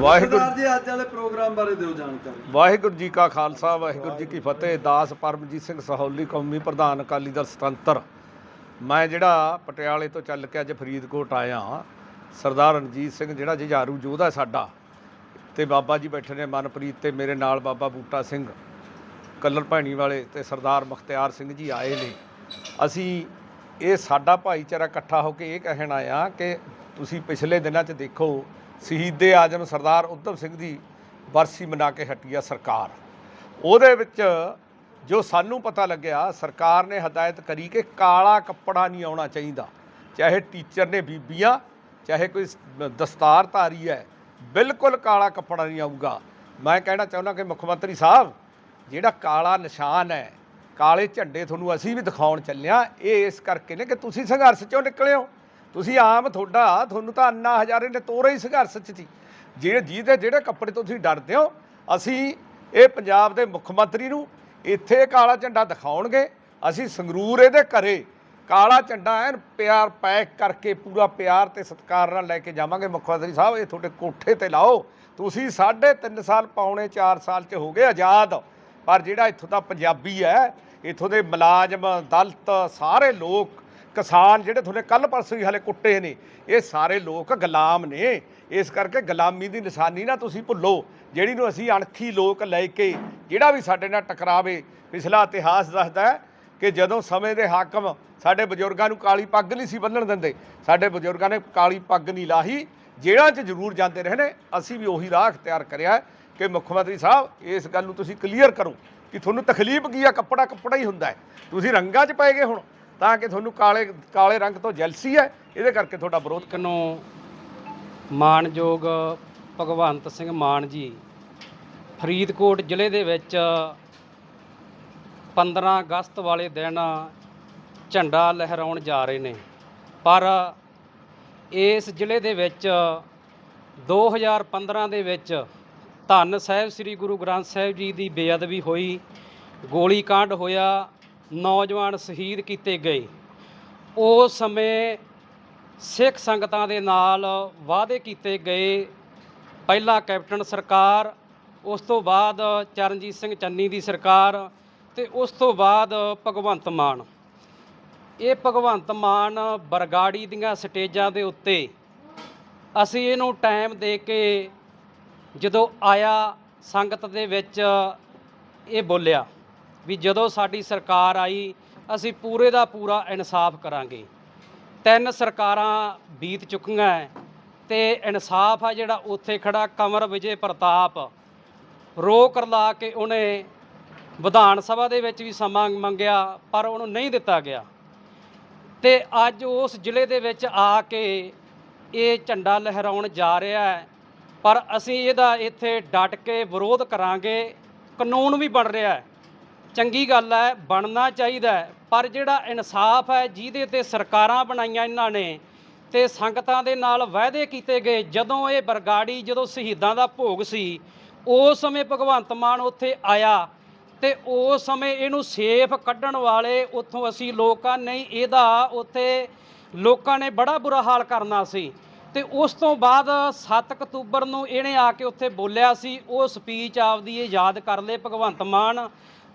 ਵਾਹਿਗੁਰੂ ਸਰਦਾਰ ਜੀ ਅੱਜ ਵਾਲੇ ਪ੍ਰੋਗਰਾਮ ਬਾਰੇ ਦਿਓ ਜਾਣਕਾਰੀ। ਵਾਹਿਗੁਰੂ ਜੀ ਕਾ ਖਾਲਸਾ ਵਾਹਿਗੁਰੂ ਜੀ ਕੀ ਫਤਿਹ। ਦਾਸ ਪਰਮਜੀਤ ਸਿੰਘ ਸਹੌਲੀ ਕੌਮੀ ਪ੍ਰਧਾਨ ਅਕਾਲੀ ਦਲ ਸੁਤੰਤਰ। ਮੈਂ ਜਿਹੜਾ ਪਟਿਆਲੇ ਤੋਂ ਚੱਲ ਕੇ ਅੱਜ ਫਰੀਦਕੋਟ ਆਇਆ ਸਰਦਾਰ ਰਣਜੀਤ ਸਿੰਘ ਜਿਹੜਾ ਜੁਝਾਰੂ ਯੋਧਾ ਸਾਡਾ ਤੇ ਬਾਬਾ ਜੀ ਬੈਠੇ ਨੇ ਮਨਪ੍ਰੀਤ ਤੇ ਮੇਰੇ ਨਾਲ ਬਾਬਾ ਬੂਟਾ ਸਿੰਘ ਕੱਲਰ ਭੈਣੀ ਵਾਲੇ ਤੇ ਸਰਦਾਰ ਮੁਖਤਿਆਰ ਸਿੰਘ ਜੀ ਆਏ ਨੇ। ਅਸੀਂ ਇਹ ਸਾਡਾ ਭਾਈਚਾਰਾ ਇਕੱਠਾ ਹੋ ਕੇ ਇਹ ਕਹਿਣ ਆਇਆ ਕਿ ਤੁਸੀਂ ਪਿਛਲੇ ਦਿਨਾਂ 'ਚ ਦੇਖੋ ਸ਼ਹੀਦੇ ਆਜਮ ਸਰਦਾਰ ਉਧਮ ਸਿੰਘ ਦੀ ਵਰਸੀ ਮਨਾ ਕੇ ਹਟੀ ਆ ਸਰਕਾਰ। ਉਹਦੇ ਵਿੱਚ ਜੋ ਸਾਨੂੰ ਪਤਾ ਲੱਗਿਆ, ਸਰਕਾਰ ਨੇ ਹਦਾਇਤ ਕਰੀ ਕਿ ਕਾਲਾ ਕੱਪੜਾ ਨਹੀਂ ਆਉਣਾ ਚਾਹੀਦਾ। ਚਾਹੇ ਟੀਚਰ ਨੇ ਬੀਬੀਆਂ, ਚਾਹੇ ਕੋਈ ਸ- ਦਸਤਾਰਧਾਰੀ ਹੈ, ਬਿਲਕੁਲ ਕਾਲਾ ਕੱਪੜਾ ਨਹੀਂ ਆਊਗਾ। ਮੈਂ ਕਹਿਣਾ ਚਾਹੁੰਦਾ ਕਿ ਮੁੱਖ ਮੰਤਰੀ ਸਾਹਿਬ, ਜਿਹੜਾ ਕਾਲਾ ਨਿਸ਼ਾਨ ਹੈ, ਕਾਲੇ ਝੰਡੇ ਤੁਹਾਨੂੰ ਅਸੀਂ ਵੀ ਦਿਖਾਉਣ ਚੱਲਿਆ ਇਹ ਇਸ ਕਰਕੇ ਨੇ ਕਿ ਤੁਸੀਂ ਸੰਘਰਸ਼ ਚੋਂ ਨਿਕਲੇ ਹੋ। ਤੁਸੀਂ ਆਮ ਤੁਹਾਡਾ, ਤੁਹਾਨੂੰ ਤਾਂ ਅੰਨਾ ਹਜ਼ਾਰੇ ਨੇ ਤੋਰੇ ਹੀ ਸੰਘਰਸ਼ 'ਚ ਸੀ। ਜਿਹੜੇ ਜਿਹਦੇ ਜਿਹੜੇ ਕੱਪੜੇ ਤੋਂ ਤੁਸੀਂ ਡਰਦੇ ਹੋ, ਅਸੀਂ ਇਹ ਪੰਜਾਬ ਦੇ ਮੁੱਖ ਮੰਤਰੀ ਨੂੰ ਇੱਥੇ ਕਾਲਾ ਝੰਡਾ ਦਿਖਾਉਣਗੇ। ਅਸੀਂ ਸੰਗਰੂਰ ਇਹਦੇ ਘਰੇ ਕਾਲਾ ਝੰਡਾ ਐਨ ਪਿਆਰ ਪੈਕ ਕਰਕੇ, ਪੂਰਾ ਪਿਆਰ ਤੇ ਸਤਿਕਾਰ ਨਾਲ ਲੈ ਕੇ ਜਾਵਾਂਗੇ। ਮੁੱਖ ਮੰਤਰੀ ਸਾਹਿਬ, ਇਹ ਤੁਹਾਡੇ ਕੋਠੇ ਤੇ ਲਾਓ। ਤੁਸੀਂ ਸਾਢੇ ਤਿੰਨ ਸਾਲ, ਪੌਣੇ 4 ਸਾਲ ਚ ਹੋ ਗਏ ਆਜ਼ਾਦ। ਪਰ ਜਿਹੜਾ ਇੱਥੋਂ ਦਾ ਪੰਜਾਬੀ ਹੈ, ਇੱਥੋਂ ਦੇ ਮੁਲਾਜ਼ਮ, ਦਲਤ, ਸਾਰੇ ਲੋਕ ਕਿਸਾਨ ਜਿਹੜੇ ਤੁਹਾਡੇ ਕੱਲ ਪਰਸੋਂ ਹੀ ਹਲੇ ਕੁੱਟੇ ਨੇ, ਇਹ ਸਾਰੇ ਲੋਕ ਗੁਲਾਮ ਨੇ। ਇਸ ਕਰਕੇ ਗੁਲਾਮੀ ਦੀ ਨਿਸ਼ਾਨੀ ਨਾ ਤੁਸੀਂ ਭੁੱਲੋ, ਜਿਹੜੀ ਨੂੰ ਅਸੀਂ ਅਣਖੀ ਲੋਕ ਲੈ ਕੇ ਜਿਹੜਾ ਵੀ ਸਾਡੇ ਨਾਲ ਟਕਰਾਵੇ, ਪਿਛਲਾ ਇਤਿਹਾਸ ਦੱਸਦਾ ਹੈ ਕਿ ਜਦੋਂ ਸਮੇਂ ਦੇ ਹਾਕਮ ਸਾਡੇ ਬਜ਼ੁਰਗਾਂ ਨੂੰ ਕਾਲੀ ਪੱਗ ਨਹੀਂ ਸੀ ਬੰਨਣ ਦਿੰਦੇ, ਸਾਡੇ ਬਜ਼ੁਰਗਾਂ ਨੇ ਕਾਲੀ ਪੱਗ ਨਹੀਂ ਲਾਹੀ, ਜੇਲ੍ਹਾਂ 'ਚ ਜ਼ਰੂਰ ਜਾਂਦੇ ਰਹੇ ਨੇ। ਅਸੀਂ ਵੀ ਉਹੀ ਰਾਹ ਅਖਤਿਆਰ ਕਰਿਆ ਕਿ ਮੁੱਖ ਮੰਤਰੀ ਸਾਹਿਬ, ਇਸ ਗੱਲ ਨੂੰ ਤੁਸੀਂ ਕਲੀਅਰ ਕਰੋ ਕਿ ਤੁਹਾਨੂੰ ਤਕਲੀਫ ਕੀ ਆ? ਕੱਪੜਾ ਕੱਪੜਾ ਹੀ ਹੁੰਦਾ ਹੈ। ਤੁਸੀਂ ਰੰਗਾਂ 'ਚ ਪੈ ਗਏ ਹੁਣ। ਤਾਂ ਕਿ ਤੁਹਾਨੂੰ ਕਾਲੇ ਕਾਲੇ ਰੰਗ ਤੋਂ ਜੈਲਸੀ ਹੈ, ਇਹਦੇ ਕਰਕੇ ਤੁਹਾਡਾ ਵਿਰੋਧ ਇੱਕ ਨੂੰ ਮਾਨਯੋਗ ਭਗਵੰਤ ਸਿੰਘ ਮਾਨ ਜੀ, ਫਰੀਦਕੋਟ ਜ਼ਿਲ੍ਹੇ ਦੇ ਵਿੱਚ 15 ਅਗਸਤ ਵਾਲੇ ਦਿਨ ਝੰਡਾ ਲਹਿਰਾਉਣ ਜਾ ਰਹੇ ਨੇ। ਪਰ ਇਸ ਜ਼ਿਲ੍ਹੇ ਦੇ ਵਿੱਚ 2015 ਦੇ ਵਿੱਚ ਧੰਨ ਸਾਹਿਬ ਸ੍ਰੀ ਗੁਰੂ ਗ੍ਰੰਥ ਸਾਹਿਬ ਜੀ ਦੀ ਬੇਅਦਬੀ ਹੋਈ, ਗੋਲੀ ਹੋਇਆ ਨੌਜਵਾਨ ਸ਼ਹੀਦ ਕੀਤੇ ਗਏ। ਉਸ ਸਮੇਂ ਸਿੱਖ ਸੰਗਤਾਂ ਦੇ ਨਾਲ ਵਾਅਦੇ ਕੀਤੇ ਗਏ। ਪਹਿਲਾਂ ਕੈਪਟਨ ਸਰਕਾਰ, ਉਸ ਤੋਂ ਬਾਅਦ ਚਰਨਜੀਤ ਸਿੰਘ ਚੰਨੀ ਦੀ ਸਰਕਾਰ ਤੇ ਉਸ ਤੋਂ ਬਾਅਦ ਭਗਵੰਤ ਮਾਨ। ਇਹ ਭਗਵੰਤ ਮਾਨ ਬਰਗਾੜੀ ਦੀਆਂ ਸਟੇਜਾਂ ਦੇ ਉੱਤੇ ਅਸੀਂ ਇਹਨੂੰ ਟਾਈਮ ਦੇ ਕੇ ਜਦੋਂ ਆਇਆ ਸੰਗਤ ਦੇ ਵਿੱਚ ਇਹ ਬੋਲਿਆ ਵੀ ਜਦੋਂ ਸਾਡੀ ਸਰਕਾਰ ਆਈ, ਅਸੀਂ ਪੂਰੇ ਦਾ ਪੂਰਾ ਇਨਸਾਫ ਕਰਾਂਗੇ। ਤਿੰਨ ਸਰਕਾਰਾਂ ਬੀਤ ਚੁੱਕੀਆਂ ਹੈ ਤੇ ਇਨਸਾਫ ਆ ਜਿਹੜਾ ਉੱਥੇ ਖੜਾ ਕਮਰ ਵਿਜੇ ਪ੍ਰਤਾਪ। ਰੋਕ ਲਾ ਕੇ ਉਹਨੇ ਵਿਧਾਨ ਸਭਾ ਦੇ ਵਿੱਚ ਵੀ ਸਮਾਂ ਮੰਗਿਆ, ਪਰ ਉਹਨੂੰ ਨਹੀਂ ਦਿੱਤਾ ਗਿਆ। ਤੇ ਅੱਜ ਉਸ ਜ਼ਿਲ੍ਹੇ ਦੇ ਵਿੱਚ ਆ ਕੇ ਇਹ ਝੰਡਾ ਲਹਿਰਾਉਣ ਜਾ ਰਿਹਾ ਹੈ ਪਰ ਅਸੀਂ ਇਹਦਾ ਇੱਥੇ ਡਟ ਕੇ ਵਿਰੋਧ ਕਰਾਂਗੇ। ਕਾਨੂੰਨ ਵੀ ਬਣ ਰਿਹਾ ਹੈ ਚੰਗੀ ਗੱਲ ਹੈ, ਬਣਨਾ ਚਾਹੀਦਾ ਪਰ ਜਿਹੜਾ ਇਨਸਾਫ ਹੈ, ਜਿਹਦੇ ਤੇ ਸਰਕਾਰਾਂ ਬਣਾਈਆਂ ਇਹਨਾਂ ਨੇ ਤੇ ਸੰਗਤਾਂ ਦੇ ਨਾਲ ਵਾਅਦੇ ਕੀਤੇ ਗਏ, ਜਦੋਂ ਇਹ ਬਰਗਾੜੀ, ਜਦੋਂ ਸ਼ਹੀਦਾਂ ਦਾ ਭੋਗ ਸੀ ਉਸ ਸਮੇਂ ਭਗਵੰਤ ਮਾਨ ਉੱਥੇ ਆਇਆ ਤੇ ਉਸ ਸਮੇਂ ਇਹਨੂੰ ਸੇਫ ਕੱਢਣ ਵਾਲੇ ਉੱਥੋਂ ਅਸੀਂ ਲੋਕਾਂ, ਨਹੀਂ, ਇਹਦਾ ਉੱਥੇ ਲੋਕਾਂ ਨੇ ਬੜਾ ਬੁਰਾ ਹਾਲ ਕਰਨਾ ਸੀ। ਤੇ ਉਸ ਤੋਂ ਬਾਅਦ 7 ਅਕਤੂਬਰ ਨੂੰ ਇਹਨੇ ਆ ਕੇ ਉੱਥੇ ਬੋਲਿਆ ਸੀ, ਉਹ ਸਪੀਚ ਆਪਦੀ ਇਹ ਯਾਦ ਕਰ ਲਏ ਭਗਵੰਤ ਮਾਨ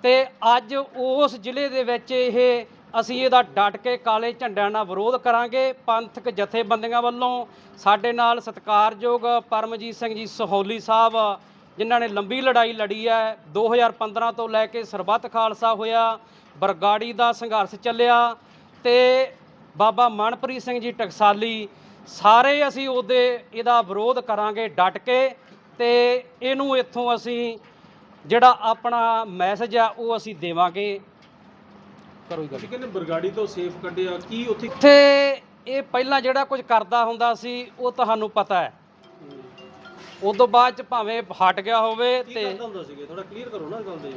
ਤੇ ਅੱਜ ਉਸ ਜ਼ਿਲ੍ਹੇ ਦੇ ਵਿੱਚ ਇਹ ਅਸੀਂ ਇਹਦਾ ਡਟ ਕੇ ਕਾਲੇ ਝੰਡਿਆਂ ਨਾਲ ਵਿਰੋਧ ਕਰਾਂਗੇ। ਪੰਥਕ ਜਥੇਬੰਦੀਆਂ ਵੱਲੋਂ ਸਾਡੇ ਨਾਲ ਸਤਿਕਾਰਯੋਗ ਪਰਮਜੀਤ ਸਿੰਘ ਜੀ ਸਹੌਲੀ ਸਾਹਿਬ, ਜਿਨ੍ਹਾਂ ਨੇ ਲੰਬੀ ਲੜਾਈ ਲੜੀ ਹੈ 2015 ਤੋਂ ਲੈ ਕੇ ਸਰਬੱਤ ਖਾਲਸਾ ਹੋਇਆ, ਬਰਗਾੜੀ ਦਾ ਸੰਘਰਸ਼ ਚੱਲਿਆ ਤੇ ਬਾਬਾ ਮਨਪ੍ਰੀਤ ਸਿੰਘ ਜੀ ਟਕਸਾਲੀ, ਸਾਰੇ ਅਸੀਂ ਉਹਦੇ, ਇਹਦਾ ਵਿਰੋਧ ਕਰਾਂਗੇ ਡਟ ਕੇ ਤੇ ਇਹਨੂੰ ਇੱਥੋਂ ਅਸੀਂ ਜਿਹੜਾ ਆਪਣਾ ਮੈਸੇਜ ਆ ਉਹ ਅਸੀਂ ਦੇਵਾਂਗੇ। ਕਰੋ ਹੀ ਗੱਲ। ਤੁਸੀਂ ਕਹਿੰਦੇ ਬਰਗਾੜੀ ਤੋਂ ਸੇਫ ਕੱਢਿਆ ਕੀ ਉੱਥੇ ਇੱਥੇ ਇਹ ਪਹਿਲਾਂ ਜਿਹੜਾ ਕੁਝ ਕਰਦਾ ਹੁੰਦਾ ਸੀ ਉਹ ਤੁਹਾਨੂੰ ਪਤਾ ਹੈ। ਉਦੋਂ ਬਾਅਦ ਚ ਭਾਵੇਂ ਹਟ ਗਿਆ ਹੋਵੇ ਕੀ ਤੇ ਕਰਦਾ ਹੁੰਦਾ ਸੀਗਾ? ਥੋੜਾ ਕਲੀਅਰ ਕਰੋ ਨਾ ਇਸ ਗੱਲ ਦੇ।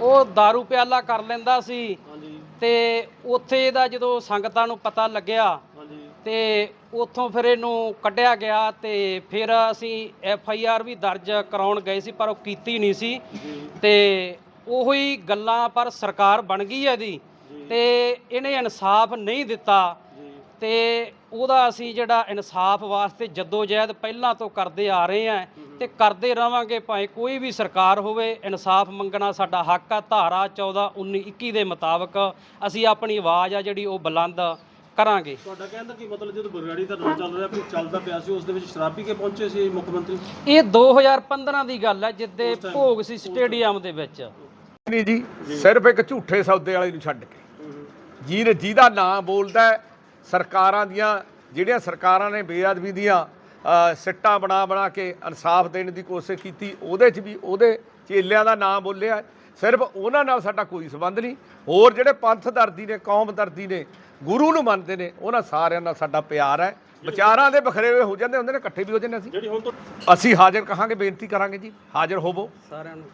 ਉਹ दारू ਪਿਆਲਾ ਕਰ ਲੈਂਦਾ ਸੀ ਹਾਂਜੀ। ਤੇ ਉੱਥੇ ਇਹਦਾ ਜਦੋਂ ਸੰਗਤਾਂ ਨੂੰ ਪਤਾ ਲੱਗਿਆ ਹਾਂਜੀ। ਤੇ ਉੱਥੋਂ ਫਿਰ ਇਹਨੂੰ ਕੱਢਿਆ ਗਿਆ ਤੇ ਫਿਰ ਅਸੀਂ ਐਫ ਆਈ ਆਰ ਵੀ ਦਰਜ ਕਰਾਉਣ ਗਏ ਸੀ, ਪਰ ਉਹ ਕੀਤੀ ਨਹੀਂ ਸੀ। ਜੀ ਤੇ ਉਹੀ ਗੱਲਾਂ ਪਰ ਸਰਕਾਰ ਬਣ ਗਈ ਹੈ ਇਹਦੀ ਜੀ ਤੇ ਇਹਨੇ ਇਨਸਾਫ ਨਹੀਂ ਦਿੱਤਾ। ਜੀ ਤੇ ਉਹਦਾ ਅਸੀਂ ਜਿਹੜਾ ਇਨਸਾਫ ਵਾਸਤੇ ਜਦੋਜਹਿਦ ਪਹਿਲਾਂ ਤੋਂ ਕਰਦੇ ਆ ਰਹੇ ਆ ਤੇ ਕਰਦੇ ਰਵਾਂਗੇ, ਭਾਵੇਂ ਕੋਈ ਵੀ ਸਰਕਾਰ ਹੋਵੇ, ਇਨਸਾਫ ਮੰਗਣਾ ਸਾਡਾ ਹੱਕ ਆ। ਧਾਰਾ 14 19 21 ਦੇ ਮੁਤਾਬਕ ਅਸੀਂ ਆਪਣੀ ਆਵਾਜ਼ ਆ ਜਿਹੜੀ ਉਹ ਬੁਲੰਦ ਕਰਾਂਗੇ। ਤੁਹਾਡਾ ਕਹਿਣ ਦਾ ਕੀ ਮਤਲਬ ਜਦੋਂ ਬਰਗਾੜੀ ਧਰਨਾ ਚੱਲ ਰਿਹਾ ਕੋਈ ਚੱਲਦਾ ਪਿਆ ਸੀ ਉਸ ਦੇ ਵਿੱਚ ਸ਼ਰਾਬ ਕੇ ਪਹੁੰਚੇ ਸੀ ਮੁੱਖ ਮੰਤਰੀ? ਇਹ 2015 ਦੀ ਗੱਲ ਹੈ ਜਿੱਦੇ ਭੋਗ ਸੀ ਸਟੇਡੀਅਮ ਦੇ ਵਿੱਚ। ਨਹੀਂ ਜੀ ਸਿਰਫ ਇੱਕ ਝੂਠੇ ਸੌਦੇ ਵਾਲੇ ਨੂੰ ਛੱਡ ਕੇ। ਜਿਹਨੇ ਜਿਹਦਾ ਨਾਂ ਬੋਲਦਾ ਹੈ, ਸਰਕਾਰਾਂ ਦੀਆਂ ਜਿਹੜੀਆਂ ਸਰਕਾਰਾਂ ਨੇ ਬੇਅਦਬੀ ਦੀਆਂ ਸਿੱਟਾਂ ਬਣਾ ਬਣਾ ਕੇ ਇਨਸਾਫ ਦੇਣ ਦੀ ਕੋਸ਼ਿਸ਼ ਕੀਤੀ ਉਹਦੇ 'ਚ ਵੀ ਉਹਦੇ ਚੇਲਿਆਂ ਦਾ ਨਾਂ ਬੋਲਿਆ ਸਿਰਫ ਉਹਨਾਂ ਨਾਲ ਸਾਡਾ ਕੋਈ ਸੰਬੰਧ ਨਹੀਂ। ਹੋਰ ਜਿਹੜੇ ਪੰਥ ਦਰਦੀ ਨੇ ਕੌਮ ਦਰਦੀ ਨੇ ਗੁਰੂ ਨੂੰ ਮੰਨਦੇ ਨੇ ਉਹਨਾਂ ਸਾਰਿਆਂ ਨਾਲ ਸਾਡਾ ਪਿਆਰ ਹੈ। ਵਿਚਾਰਾਂ ਦੇ ਬਖਰੇਵੇ ਹੋ ਜਾਂਦੇ ਹੁੰਦੇ ਨੇ ਇਕੱਠੇ ਵੀ ਹੋ ਜਾਂਦੇ ਅਸੀਂ। ਅਸੀਂ ਹਾਜ਼ਰ ਕਹਾਂਗੇ ਬੇਨਤੀ ਕਰਾਂਗੇ ਜੀ ਹਾਜ਼ਰ ਹੋਵੋ। ਸਾਰਿਆਂ ਨੂੰ